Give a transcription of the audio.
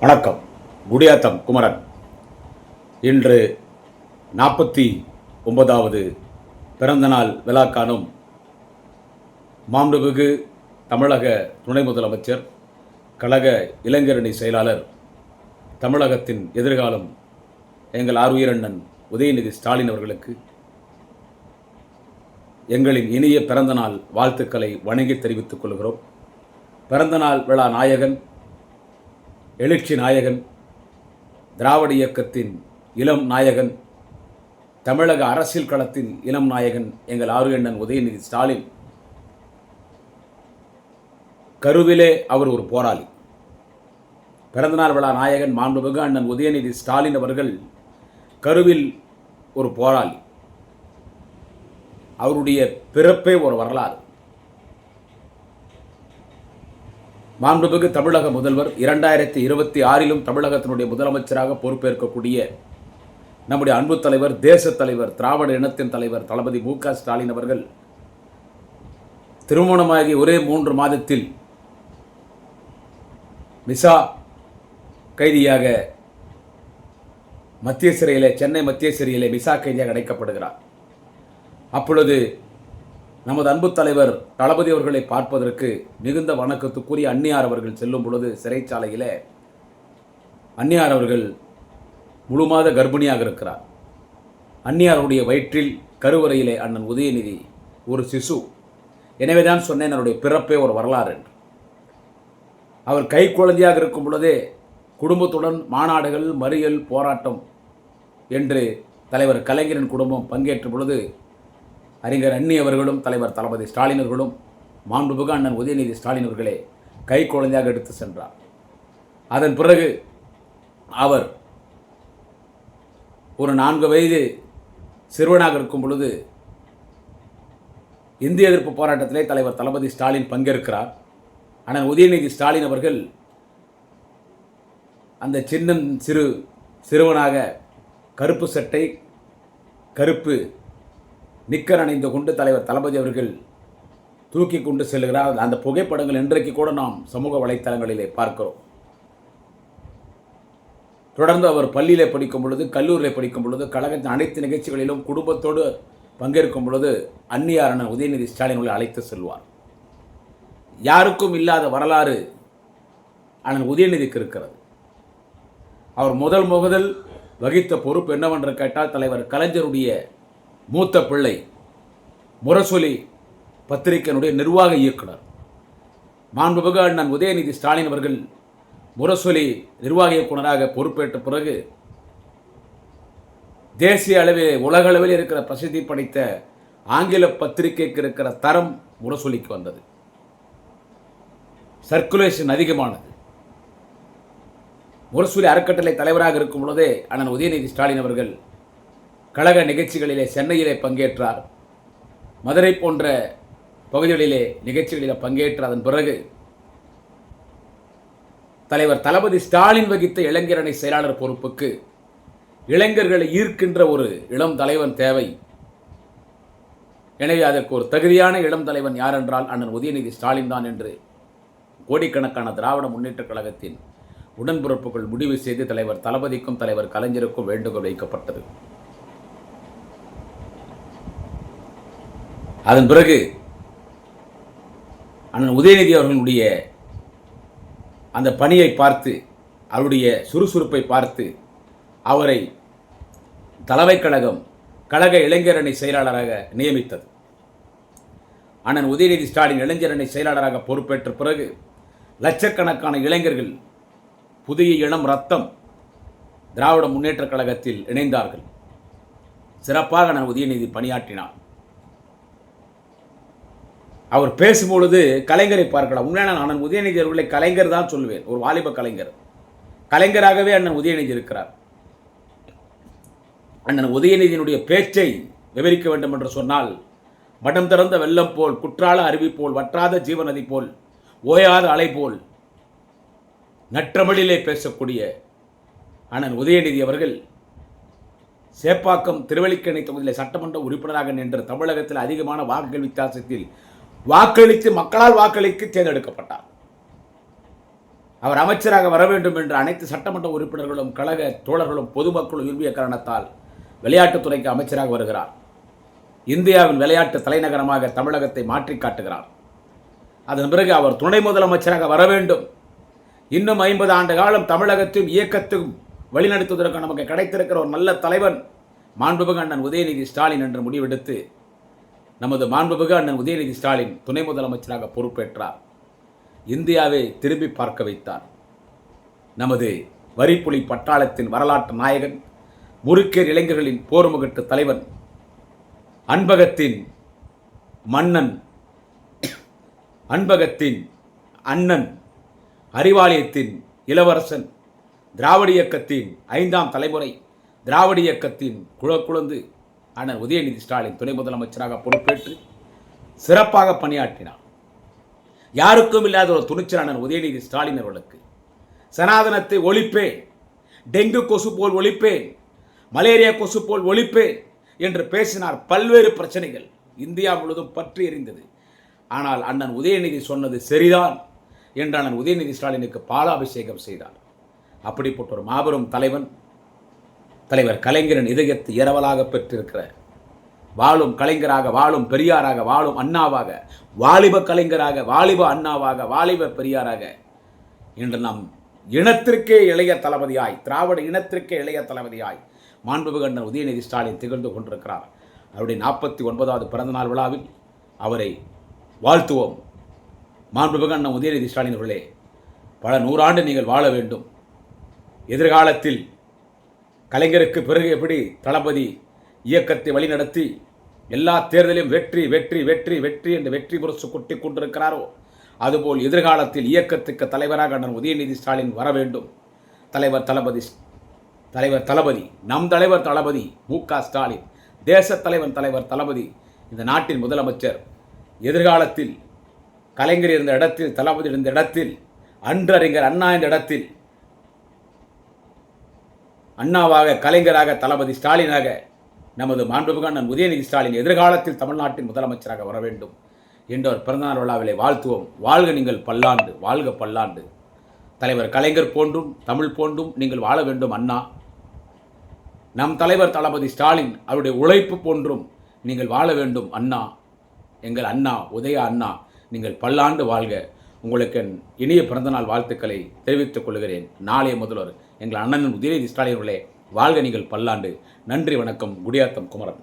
வணக்கம். குடியாத்தம் குமரன். இன்று நாற்பத்தி ஒன்பதாவது பிறந்தநாள் விழா காணும் மாண்புமிகு தமிழக துணை முதலமைச்சர் கழக இளைஞரணி செயலாளர் தமிழகத்தின் எதிர்காலம் எங்கள் ஆர்வீரண்ணன் உதயநிதி ஸ்டாலின் அவர்களுக்கு எங்களின் இனிய பிறந்தநாள் வாழ்த்துக்களை வணங்கி தெரிவித்துக் கொள்கிறோம். பிறந்தநாள் விழா நாயகன் எழுச்சி நாயகன் திராவிட இயக்கத்தின் இளம் நாயகன் தமிழக அரசியல் களத்தின் இளம் நாயகன் எங்கள் ஆறு எண்ணன் உதயநிதி ஸ்டாலின். கருவிலே அவர் ஒரு போராளி. பிறந்தநாள் விழா நாயகன் மாண்புமிகு அண்ணன் உதயநிதி ஸ்டாலின் அவர்கள் கருவில் ஒரு போராளி. அவருடைய பிறப்பே ஒரு வரலாறு. மாண்புமிகு தமிழக முதல்வர் இரண்டாயிரத்தி இருபத்தி ஆறிலும் தமிழகத்தினுடைய முதலமைச்சராக பொறுப்பேற்கக்கூடிய நம்முடைய அன்பு தலைவர் தேச தலைவர் திராவிட இனத்தின் தலைவர் தளபதி மு ஸ்டாலின் அவர்கள் திருமணமாகி ஒரே மூன்று மாதத்தில் மிசா கைதியாக மத்திய சிறையிலே சென்னை மத்திய சிறையிலே மிசா கைதியாக அடைக்கப்படுகிறார். அப்பொழுது நமது அன்பு தலைவர் தளபதி அவர்களை பார்ப்பதற்கு மிகுந்த வணக்கத்துக்குரிய அந்நியார் அவர்கள் செல்லும் பொழுது சிறைச்சாலையில் அந்நியார் அவர்கள் முழு மாத கர்ப்பிணியாக இருக்கிறார். அந்நியாருடைய வயிற்றில் கருவறையிலே அண்ணன் உதயநிதி ஒரு சிசு. எனவே தான் சொன்னேன் என்னுடைய பிறப்பே ஒரு வரலாறு என்று. அவர் கை குழந்தையாக இருக்கும் பொழுதே குடும்பத்துடன் மாநாடுகள் மறியல் போராட்டம் என்று தலைவர் கலைஞரின் குடும்பம் பங்கேற்ற பொழுது அறிஞர் அண்ணி அவர்களும் தலைவர் தளபதி ஸ்டாலின் அவர்களும் மாண்புமிகு அண்ணன் உதயநிதி ஸ்டாலின் அவர்களே கை குழந்தையாக எடுத்து சென்றார். அதன் பிறகு அவர் ஒரு நான்கு வயது சிறுவனாக இருக்கும் பொழுது இந்திய எதிர்ப்பு போராட்டத்திலே தலைவர் தளபதி ஸ்டாலின் பங்கேற்கிறார். ஆனால் உதயநிதி ஸ்டாலின் அவர்கள் அந்த சின்னம் சிறு சிறுவனாக கருப்பு சட்டை கருப்பு நிக்கர் அணிந்து கொண்டு தலைவர் தளபதி அவர்கள் தூக்கி கொண்டு செல்கிறார். அந்த புகைப்படங்கள் இன்றைக்கு கூட நாம் சமூக வலைத்தளங்களிலே பார்க்கிறோம். தொடர்ந்து அவர் பள்ளியிலே படிக்கும் பொழுது கல்லூரியில் படிக்கும் பொழுது கழகத்தின் அனைத்து நிகழ்ச்சிகளிலும் குடும்பத்தோடு பங்கேற்கும் பொழுது அந்நியாரான உதயநிதி ஸ்டாலின் அழைத்து செல்வார். யாருக்கும் இல்லாத வரலாறு அண்ணன் உதயநிதிக்கு இருக்கிறது. அவர் முதல் முதல் வகித்த பொறுப்பு என்னவென்று கேட்டால் தலைவர் கலைஞருடைய மூத்த பிள்ளை முரசொலி பத்திரிகையினுடைய நிர்வாக இயக்குனர். மாண்புமிகு அண்ணன் உதயநிதி ஸ்டாலின் அவர்கள் முரசொலி நிர்வாக இயக்குனராக பொறுப்பேற்ற பிறகு தேசிய அளவில் உலக அளவில் இருக்கிற பிரசித்தி படைத்த ஆங்கில பத்திரிகைக்கு இருக்கிற தரம் முரசொலிக்கு வந்தது. சர்க்குலேஷன் அதிகமானது. முரசொலி அறக்கட்டளை தலைவராக இருக்கும் பொழுதே அண்ணன் உதயநிதி ஸ்டாலின் அவர்கள் கழக நிகழ்ச்சிகளிலே சென்னையிலே பங்கேற்றார். மதுரை போன்ற பகுதிகளிலே நிகழ்ச்சிகளில் பங்கேற்ற அதன் பிறகு தலைவர் தளபதி ஸ்டாலின் வகித்த இளைஞரணி செயலாளர் பொறுப்புக்கு இளைஞர்களை ஈர்க்கின்ற ஒரு இளம் தலைவன் தேவை. எனவே அதற்கு ஒரு தகுதியான இளம் தலைவன் யார் என்றால் அண்ணன் உதயநிதி ஸ்டாலின் தான் என்று கோடிக்கணக்கான திராவிட முன்னேற்றக் கழகத்தின் உடன்பிறப்புகள் முடிவு செய்து தலைவர் தளபதிக்கும் தலைவர் கலைஞருக்கும் வேண்டுகோள் வைக்கப்பட்டது. அதன் பிறகு அண்ணன் உதயநிதி அவர்களுடைய அந்த பணியை பார்த்து அவருடைய சுறுசுறுப்பை பார்த்து அவரை தலைமைக் கழகம் கழக இளைஞரணி செயலாளராக நியமித்தது. அண்ணன் உதயநிதி ஸ்டாலின் இளைஞரணி செயலாளராக பொறுப்பேற்ற பிறகு லட்சக்கணக்கான இளைஞர்கள் புதிய இளம் ரத்தம் திராவிட முன்னேற்றக் கழகத்தில் இணைந்தார்கள். சிறப்பாக நான் உதயநிதி பணியாற்றினார். அவர் பேசும்பொழுது கலைஞரை பார்க்கலாம். உண்மையான அண்ணன் உதயநிதி அவர்களை கலைஞர் தான் சொல்லுவேன். ஒரு வாலிப கலைஞர். கலைஞராகவே அண்ணன் உதயநிதி இருக்கிறார். அண்ணன் உதயநிதியினுடைய பேச்சை விவரிக்க வேண்டும் என்று சொன்னால் மடம் திறந்த வெள்ளம் போல் குற்றால அருவி போல் வற்றாத ஜீவநதி போல் ஓயாத அலை போல் நற்றமிழிலே பேசக்கூடிய அண்ணன் உதயநிதி அவர்கள் சேப்பாக்கம் திருவள்ளிக்கணை தொகுதியில் சட்டமன்ற உறுப்பினராக நின்று தமிழகத்தில் அதிகமான வாக்குகள் வித்தியாசத்தில் வாக்களித்து மக்களால் வாக்களித்து தேர்ந்தெடுக்கப்பட்டார். அவர் அமைச்சராக வர வேண்டும் என்று அனைத்து சட்டமன்ற உறுப்பினர்களும் கழக தோழர்களும் பொதுமக்களும் விரும்பிய காரணத்தால் விளையாட்டுத்துறைக்கு அமைச்சராக வருகிறார். இந்தியாவின் விளையாட்டு தலைநகரமாக தமிழகத்தை மாற்றி காட்டுகிறார். அதன் பிறகு அவர் துணை முதலமைச்சராக வர வேண்டும். இன்னும் ஐம்பது ஆண்டு காலம் தமிழகத்தையும் இயக்கத்தையும் வழிநடத்துவதற்கு நமக்கு கிடைத்திருக்கிற ஒரு நல்ல தலைவன் மாண்புமிகு அண்ணன் உதயநிதி ஸ்டாலின் என்று முடிவெடுத்து நமது மாண்புமிகு அண்ணன் உதயநிதி ஸ்டாலின் துணை முதலமைச்சராக பொறுப்பேற்றார். இந்தியாவை திரும்பி பார்க்க வைத்தார். நமது வரிப்புலி பட்டாளத்தின் வரலாற்று நாயகன் முறுக்கேர் இளைஞர்களின் போர்முகட்டு தலைவன் அன்பகத்தின் மன்னன் அன்பகத்தின் அண்ணன் அறிவாலயத்தின் இளவரசன் திராவிட இயக்கத்தின் ஐந்தாம் தலைமுறை திராவிட இயக்கத்தின் குழக்குழந்து அண்ணன் உதயநிதி ஸ்டாலின் துணை முதலமைச்சராக பொறுப்பேற்று சிறப்பாக பணியாற்றினார். யாருக்கும் இல்லாத ஒரு துணிச்சல் அண்ணன் உதயநிதி ஸ்டாலின் அவர்களுக்கு சனாதனத்தை ஒழிப்பேன் டெங்கு கொசு போல் ஒழிப்பேன் மலேரியா கொசு போல் ஒழிப்பேன் என்று பேசினார் பல்வேறு பிரச்சனைகள். இந்தியா முழுவதும் பற்றி எறிந்தது ஆனால் அண்ணன் உதயநிதி சொன்னது சரிதான் என்று அண்ணன் உதயநிதி ஸ்டாலினுக்கு பாலாபிஷேகம் செய்தார். அப்படிப்பட்ட ஒரு மாபெரும் தலைவன் தலைவர் கலைஞரின் இதயத்தை இரவலாக பெற்றிருக்கிற வாழும் கலைஞராக வாழும் பெரியாராக வாழும் அண்ணாவாக வாலிப கலைஞராக வாலிப அண்ணாவாக வாலிப பெரியாராக இன்று நம் இனத்திற்கே இளைய தளபதியாய் திராவிட இனத்திற்கே இளைய தளபதியாய் மாண்புமிகு உதயநிதி ஸ்டாலின் திகழ்ந்து கொண்டிருக்கிறார். அவருடைய நாற்பத்தி ஒன்பதாவது பிறந்தநாள் விழாவில் அவரை வாழ்த்துவோம். மாண்புமிகு உதயநிதி ஸ்டாலின் அவர்களே பல நூறாண்டு நீங்கள் வாழ வேண்டும். எதிர்காலத்தில் கலைஞருக்கு பிறகு எப்படி தளபதி இயக்கத்தை வழிநடத்தி எல்லா தேர்தலையும் வெற்றி வெற்றி வெற்றி வெற்றி என்று வெற்றி முரசு கொட்டி கொண்டிருக்கிறாரோ? அதுபோல் எதிர்காலத்தில் இயக்கத்துக்கு தலைவராக அண்ணன் உதயநிதி ஸ்டாலின் வர வேண்டும். தலைவர் தளபதி தலைவர் தளபதி நம் தலைவர் தளபதி மு க ஸ்டாலின் தேச தலைவன் தலைவர் தளபதி இந்த நாட்டின் முதலமைச்சர். எதிர்காலத்தில் கலைஞர் இருந்த இடத்தில் தளபதி இருந்த இடத்தில் அன்றறிஞர் அண்ணா இந்த இடத்தில் அண்ணாவாக கலைஞராக தளபதி ஸ்டாலினாக நமது மாண்புமிகு அண்ணன் உதயநிதி ஸ்டாலின் எதிர்காலத்தில் தமிழ்நாட்டின் முதலமைச்சராக வர வேண்டும் என்ற ஒரு பிறந்தநாள் விழாவிலே வாழ்த்துவோம். வாழ்க நீங்கள் பல்லாண்டு வாழ்க பல்லாண்டு. தலைவர் கலைஞர் போன்றும் தமிழ் போன்றும் நீங்கள் வாழ வேண்டும் அண்ணா. நம் தலைவர் தளபதி ஸ்டாலின் அவருடைய உழைப்பு போன்றும் நீங்கள் வாழ வேண்டும் அண்ணா. எங்கள் அண்ணா உதய அண்ணா நீங்கள் பல்லாண்டு வாழ்க. உங்களுக்கு என் இனிய பிறந்தநாள் வாழ்த்துக்களை தெரிவித்துக் கொள்கிறேன். நாளைய முதல்வர் எங்கள் அண்ணன் உதயநிதி ஸ்டாலின் உள்ளே வாழ்க நீங்கள் பல்லாண்டு. நன்றி வணக்கம். குடியாத்தம் குமரன்.